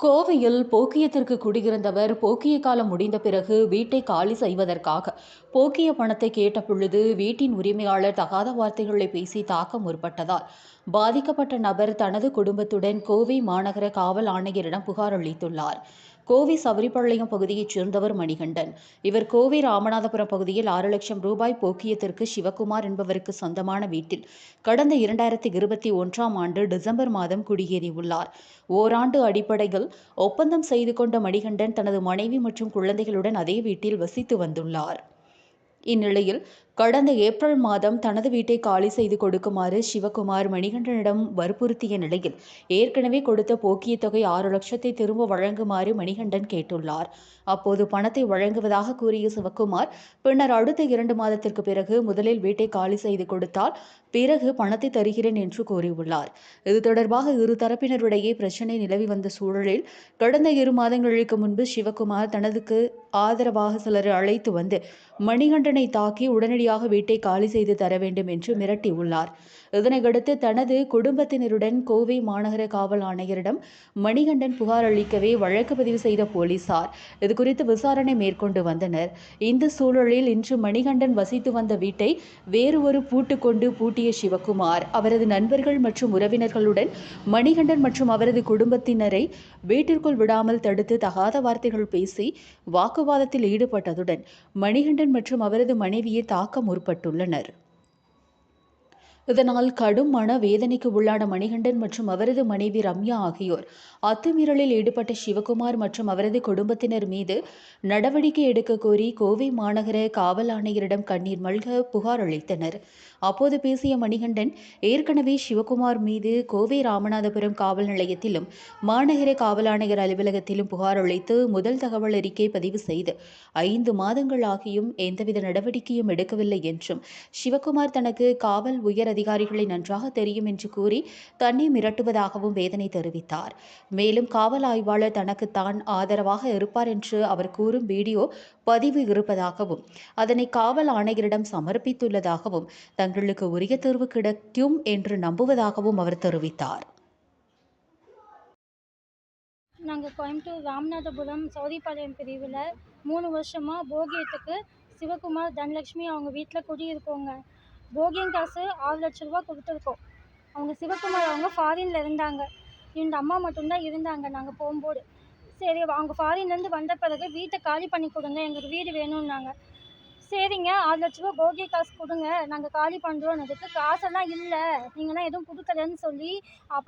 கோவையில் போக்கியத்திற்கு குடியிருந்தவர் போக்கிய காலம் முடிந்த பிறகு வீட்டை காலி செய்வதற்காக போக்கிய பணத்தை கேட்ட பொழுது வீட்டின் உரிமையாளர் தகாத வார்த்தைகளை பேசி தாக்க முற்பட்டதால் பாதிக்கப்பட்ட நபர் தனது குடும்பத்துடன் கோவை மாநகர காவல் ஆணையரிடம் புகார் அளித்துள்ளார். கோவை சபரிபாளையம் பகுதியைச் சேர்ந்தவர் மணிகண்டன். இவர் கோவை ராமநாதபுரம் பகுதியில் ஆறு லட்சம் ரூபாய் போக்கியத்திற்கு சிவகுமார் என்பவருக்கு சொந்தமான வீட்டில் கடந்த இரண்டாயிரத்தி இருபத்தி ஒன்றாம் ஆண்டு டிசம்பர் மாதம் குடியேறியுள்ளார். ஓராண்டு அடிப்படையில் ஒப்பந்தம் செய்து கொண்ட மணிகண்டன் தனது மனைவி மற்றும் குழந்தைகளுடன் அதே வீட்டில் வசித்து வந்துள்ளார். இந்நிலையில் கடந்த ஏப்ரல் மாதம் தனது வீட்டை காலி செய்து கொடுக்குமாறு சிவகுமார் மணிகண்டனிடம் வற்புறுத்திய நிலையில் ஏற்கனவே கொடுத்த போக்கிய தொகை ஆறு லட்சத்தை திரும்ப வழங்குமாறு மணிகண்டன் கேட்டுள்ளார். அப்போது பணத்தை வழங்குவதாக கூறிய சிவகுமார் பின்னர் அடுத்த இரண்டு மாதத்திற்கு பிறகு முதலில் வீட்டை காலி செய்து கொடுத்தால் பிறகு பணத்தை தருகிறேன் என்று கூறியுள்ளார். இது தொடர்பாக இரு தரப்பினரிடையே பிரச்சினை நிலவி வந்த சூழலில் கடந்த இரு மாதங்களுக்கு முன்பு சிவகுமார் தனதுக்கு ஆதரவாக சிலரை அழைத்து வந்து மணிகண்டனை தாக்கி உடனடியாக வீட்டை காலி செய்து தர வேண்டும் என்று மிரட்டியுள்ளார். இதனையடுத்து தனது குடும்பத்தினருடன் கோவை மாநகர காவல் ஆணையரிடம் மணிகண்டன் புகார் அளிக்கவே வழக்கு பதிவு செய்த போலீசார். இதுகுறித்து விசாரணை மேற்கொண்டு வந்தனர். இந்த சூழலில் இன்று மணிகண்டன் வசித்து வந்த வீட்டை வேறு ஒரு பூட்டு கொண்டு பூட்டிய சிவகுமார் அவரது நண்பர்கள் மற்றும் உறவினர்களுடன் மணிகண்டன் மற்றும் அவரது குடும்பத்தினரை வீட்டிற்குள் விடாமல் தடுத்து தகாத வார்த்தைகள் பேசி வாக்குவாதத்தில் ஈடுபட்டதுடன் மணிகண்டன் மற்றும் அவரது மனைவியை தாக்க முற்பட்டுள்ளனர் இதனால் கடும் மன வேதனைக்கு உள்ளான மணிகண்டன் மற்றும் அவரது மனைவி ரம்யா ஆகியோர் அத்துமீறலில் ஈடுபட்ட சிவகுமார் மற்றும் அவரது குடும்பத்தினர் மீது நடவடிக்கை எடுக்க கோரி கோவை மாநகர காவல் ஆணையரிடம் கண்ணீர் மல்க புகார் அளித்தனர். அப்போது பேசிய மணிகண்டன் ஏற்கனவே சிவகுமார் மீது கோவை ராமநாதபுரம் காவல் நிலையத்திலும் மாநகர காவல் ஆணையர் அலுவலகத்திலும் புகார் அளித்து முதல் தகவல் அறிக்கை பதிவு செய்து ஐந்து மாதங்கள் ஆகியும் எந்தவித நடவடிக்கையும் எடுக்கவில்லை என்றும் சிவகுமார் தனக்கு காவல் உயர் அதிகாரிகளை நன்றாக தெரியும் என்று கூறி தன்னை மிரட்டுவதாகவும் வேதனை தெரிவித்தார். மேலும் காவல் ஆய்வாளர் தனக்கு தான் ஆதரவாக இருப்பார் என்று அவர் கூறும் வீடியோ பதிவு இருப்பதாகவும் அதனை காவல் ஆணையரிடம் சமர்ப்பித்துள்ளதாகவும் தங்களுக்கு உரிய தீர்வு கிடைக்கும் என்று நம்புவதாகவும் அவர் தெரிவித்தார். நாங்கள் கோயம்புத்தூர் ராமநாதபுரம் சௌரிபாளையம் பிரிவில் மூணு வருஷமாக போகியத்துக்கு சிவகுமார் தனலட்சுமி அவங்க வீட்டில் குடியிருக்கோங்க. போகியம் காசு ஆறு லட்ச ரூபா கொடுத்துருக்கோம். அவங்க சிவகுமார் அவங்க ஃபாரினில் இருந்தாங்க. இந்த அம்மா மட்டும்தான் இருந்தாங்க நாங்கள் போகும்போது. சரி அவங்க ஃபாரின்லேருந்து வந்த பிறகு வீட்டை காலி பண்ணி கொடுங்க எங்களுக்கு வீடு வேணும்னாங்க. சரிங்க ஆறு லட்ச ரூபா போகி காசு கொடுங்க நாங்கள் காலி பண்ணுறோன்னதுக்கு காசெல்லாம் இல்லை. நீங்களாம் எதுவும் கொடுக்கலன்னு சொல்லி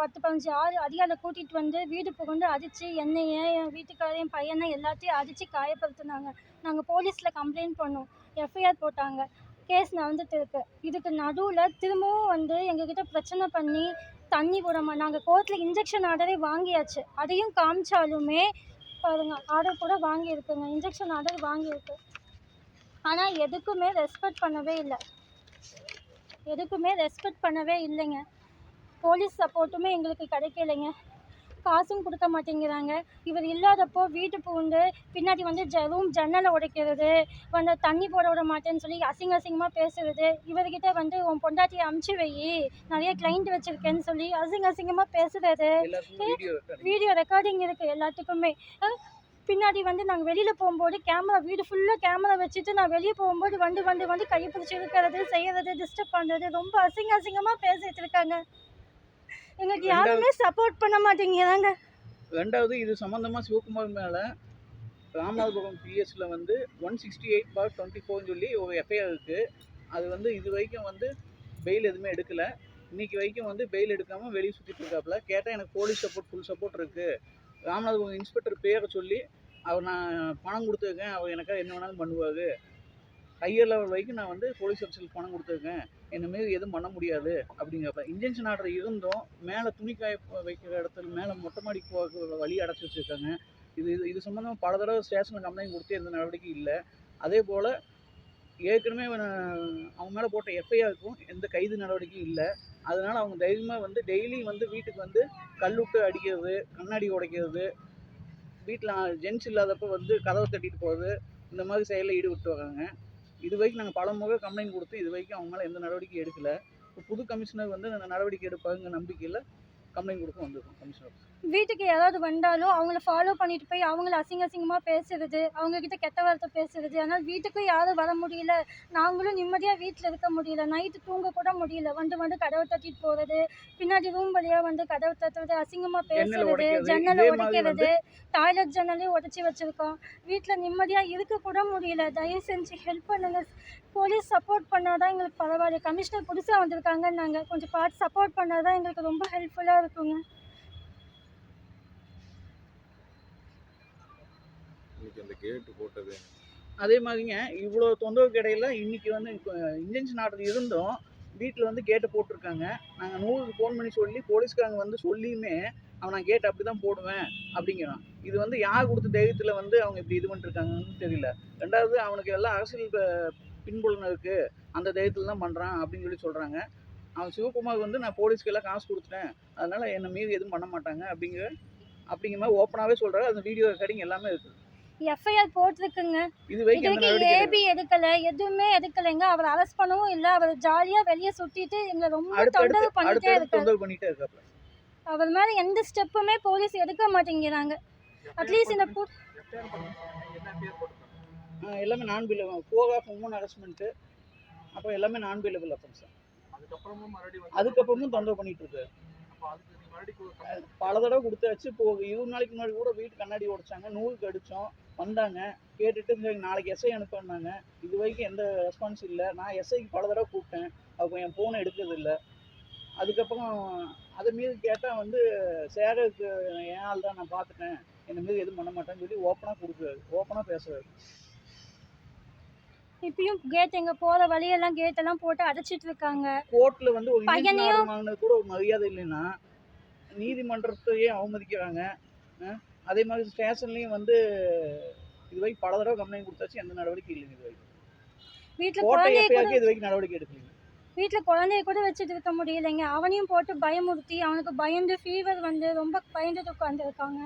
பத்து பதினஞ்சு ஆறு அதிகாரில் கூட்டிகிட்டு வந்து வீடு புகுந்து அடித்து என்னைய என் வீட்டுக்காரர் என் பையனை எல்லாத்தையும் அடித்து காயப்படுத்துனாங்க. நாங்கள் போலீஸில் கம்ப்ளைண்ட் பண்ணோம். எஃப்ஐஆர் போட்டாங்க. கேஸ் நடந்துட்டு இருக்கு. இதுக்கு நடுவில் திரும்பவும் வந்து எங்ககிட்ட பிரச்சனை பண்ணி தண்ணி விடாம நாங்கள் கோர்ட்டில் இன்ஜெக்ஷன் ஆர்டரே வாங்கியாச்சு. அதையும் காமிச்சாலுமே பாருங்க ஆர்டர் கூட வாங்கியிருக்குங்க. இன்ஜெக்ஷன் ஆர்டர் வாங்கியிருக்கு. ஆனால் எதுக்குமே ரெஸ்பெக்ட் பண்ணவே இல்லை. எதுக்குமே ரெஸ்பெக்ட் பண்ணவே இல்லைங்க. போலீஸ் சப்போர்ட்டுமே எங்களுக்கு கிடைக்கலைங்க. காசும் கொடுக்க மாட்டேங்கிறாங்க. இவர் இல்லாதப்போ வீட்டு புகுந்து பின்னாடி வந்து ஜ ரூம் ஜன்னலை உடைக்கிறது வந்து தண்ணி போட விட மாட்டேன்னு சொல்லி அசிங்க அசிங்கமாக பேசுறது. இவர்கிட்ட வந்து உன் பொண்டாட்டியை அமுச்சு வை. நிறைய கிளைண்ட் வச்சுருக்கேன்னு சொல்லி அசிங்க அசிங்கமாக பேசுறது. வீடியோ ரெக்கார்டிங் இருக்குது எல்லாத்துக்குமே. பின்னாடி வந்து நாங்கள் வெளியில் போகும்போது கேமரா வீடு ஃபுல்லாக கேமரா வச்சுட்டு நான் வெளியே போகும்போது வந்து வந்து வந்து கையை பிடிச்சி இழுக்கிறது செய்யறது டிஸ்டர்ப் பண்ணுறது ரொம்ப அசிங்க அசிங்கமாக பேசிட்டு இருக்காங்க. எங்களுக்கு யாருமே சப்போர்ட் பண்ண மாட்டேங்கிறாங்க ரெண்டாவது இது சம்மந்தமாக சிவகுமார் மேலே ராமநாதபுரம் பிஎஸ்ல வந்து one sixty eight bar twenty ஃபோர்னு சொல்லி ஒரு எஃப்ஐஆர் இருக்குது அது வந்து இது வரைக்கும் வந்து பெயில் எதுவுமே எடுக்கலை. இன்னைக்கு வரைக்கும் வந்து பெயில் எடுக்காமல் வெளியே சுற்றிட்டு இருக்காப்புல. கேட்டால் எனக்கு போலீஸ் சப்போர்ட் ஃபுல் சப்போர்ட் இருக்குது ராமநாதபுரம் இன்ஸ்பெக்டர் பேரை சொல்லி அவர் நான் பணம் கொடுத்துருக்கேன். அவர் எனக்காக என்ன வேணாலும் பண்ணுவார். ஹையர் லெவல் வரைக்கும் நான் வந்து போலீஸ் ஆஃபீஸருக்கு பணம் கொடுத்துருக்கேன். என்ன எதுவும் பண்ண முடியாது அப்படிங்கிறப்ப இன்ஜென்ஷன் ஆர்டர் இருந்தும் மேலே துணி காய வைக்கிற இடத்துல மேலே மொட்டை மாடிக்கு வழி அடைச்சி வச்சுருக்காங்க. இது இது இது சம்மந்தமாக பல தடவை ஸ்டேஷனில் கம்ப்ளைண்ட் கொடுத்து எந்த நடவடிக்கை இல்லை. அதே போல் ஏற்கனவே அவங்க மேலே போட்ட எஃப்ஐஆருக்கும் எந்த கைது நடவடிக்கையும் இல்லை. அதனால் அவங்க தைரியமாக வந்து டெய்லி வந்து வீட்டுக்கு வந்து கல்லுட்டு அடிக்கிறது கண்ணாடி உடைக்கிறது வீட்டில் ஜென்ஸ் இல்லாதப்போ வந்து கதவை தட்டிட்டு போகிறது இந்த மாதிரி செயலில் ஈடுபட்டு வராங்க. இது வரைக்கும் நாங்கள் பல முறை கம்ப்ளைண்ட் கொடுத்து இது வரைக்கும் அவங்க மேலே எந்த நடவடிக்கையும் எடுக்கல. இப்போ புது கமிஷனர் வந்து அந்த நடவடிக்கை எடுப்பாங்க நம்பிக்கையில் கம்ப்ளைண்ட் கொடுக்க வந்திருக்கோம் கமிஷனர் வீட்டுக்கு யாராவது வந்தாலும் அவங்கள ஃபாலோ பண்ணிட்டு போய் அவங்கள அசிங்க அசிங்கமாக பேசுறது அவங்கக்கிட்ட கெட்ட வார்த்தை பேசுறது. அதனால் வீட்டுக்கும் யாரும் வர முடியல. நாங்களும் நிம்மதியாக வீட்டில் இருக்க முடியல. நைட்டு தூங்க கூட முடியல. வந்து வந்து கதவை தட்டிட்டு போகிறது பின்னாடி ரூம் வழியாக வந்து கதவை தட்டுறது அசிங்கமாக பேசுறது ஜன்னலை உடைக்கிறது டாய்லெட் ஜன்னலையும் உடச்சி வச்சுருக்கோம். வீட்டில் நிம்மதியாக இருக்க கூட முடியல. தயவு செஞ்சு ஹெல்ப் பண்ணுங்கள் போலீஸ் சப்போர்ட் பண்ணாதான் எங்களுக்கு பரவாயில்ல. கமிஷனர் புதுசாக வந்திருக்காங்க நாங்கள் கொஞ்சம் பார்த்து சப்போர்ட் பண்ணாதான் எங்களுக்கு ரொம்ப ஹெல்ப்ஃபுல்லாக இருக்குங்க. இன்னைக்கு அந்த கேட்டு போட்டது? அதே மாதிரிங்க இவ்வளோ தொந்தரவுக்கு இடையில இன்னைக்கு வந்து இன்ஜென்ஷன் ஆர்டர் இருந்தும் வீட்டில் வந்து கேட்டை போட்டிருக்காங்க. நாங்கள் நூறுக்கு ஃபோன் பண்ணி சொல்லி போலீஸ்காரங்க வந்து சொல்லியுமே அவன் நான் கேட் அப்படி தான் போடுவேன் அப்படிங்கிறான். இது வந்து யார் கொடுத்த தைரியத்தில் வந்து அவங்க இப்படி இது பண்ணிருக்காங்கன்னு தெரியல. ரெண்டாவது அவனுக்கு எல்லாம் அரசியல் ப- பின்புலம் இருக்குது அந்த தைரியத்தில் தான் பண்ணுறான் அப்படின்னு சொல்லி சொல்கிறாங்க அவன் சிவகுமார் வந்து நான் போலீஸ்க்கு எல்லாம் காசு கொடுத்துட்டேன். அதனால என்னை மீறி எதுவும் பண்ண மாட்டாங்க அப்படிங்கிற அப்படிங்கிற மாதிரி ஓப்பனாகவே சொல்கிறாரு அந்த வீடியோ ரெக்கார்டிங் எல்லாமே இருக்குது எஃப்ஐஆர் போட்டிருக்குங்க. இது வரைக்கும். ஏபி எடுக்கல. எதுவுமே எடுக்கலைங்க. அவர் அரெஸ்ட் பண்ணவும் இல்லை. அவர் ஜாலியாக வெளியே சுற்றிட்டு எங்களை ரொம்ப தொந்தரவு அடுத்து பண்ணிட்டே அடுத்து இருக்காரு. தொந்தரவு பண்ணிட்டே இருக்காப்ல. அவர் மேலே எந்த ஸ்டெப்புமே போலீஸ் எடுக்க மாட்டேங்கிறாங்க. அட்லீஸ்ட் இந்த எல்லாமே non bailable for of women harassment அப்புறம் எல்லாமே நான் பில்லபிள் அஃபென்ஸ் அதுக்கப்புறமும் மறுபடியும் அதுக்கப்புறமும் தொந்தரவு பண்ணிட்டு இருக்காரு. பல தடவை கொடுத்தாச்சு. இப்போ இருபது நாளைக்கு முன்னாடி கூட வீட்டு கண்ணாடி உடைச்சாங்க. நூலுக்கு அடித்தோம். வந்தாங்க. கேட்டுட்டு நாளைக்கு எஸ்ஐ அனுப்பினாங்க. இது வரைக்கும் எந்த ரெஸ்பான்ஸ் இல்லை. நான் எஸ்ஐக்கு பல தடவை கூப்பிட்டேன். அவங்க என் ஃபோனை எடுக்கிறது இல்லை. அதுக்கப்புறம் அதை மீறி கேட்டால் வந்து சேகருக்கு என் ஆள் தான் நான் பார்த்துட்டேன். என்னை மீறி எதுவும் பண்ண மாட்டேன்னு சொல்லி ஓப்பனாக கொடுக்குறாரு. ஓப்பனாக பேசுறாரு. இப்பயும் கேட் எங்க போற வழியெல்லாம் கேட் எல்லாம் போட்டு அடைச்சிட்டு இருக்காங்க. கோர்ட்டில் வந்து ஒரு பையனையும் கூட ஒரு மரியாதை இல்லைன்னா நீதிமன்றத்தையே அவமதிக்கிறாங்க. அதே மாதிரி ஸ்டேஷன்லேயும் வந்து இது வரைக்கும் பல தடவை கம்ப்ளைண்ட் கொடுத்தாச்சு. எந்த நடவடிக்கை இல்லைங்க இது வரைக்கும் வீட்டுல குழந்தைய கூட இது வரைக்கும் நடவடிக்கை எடுக்கலைங்க. வீட்டுல குழந்தைய கூட வச்சுட்டு இருக்க முடியலைங்க. அவனையும் போட்டு பயமுறுத்தி அவனுக்கு பயந்து ஃபீவர் வந்து ரொம்ப பயந்துட்டு உட்காந்துருக்காங்க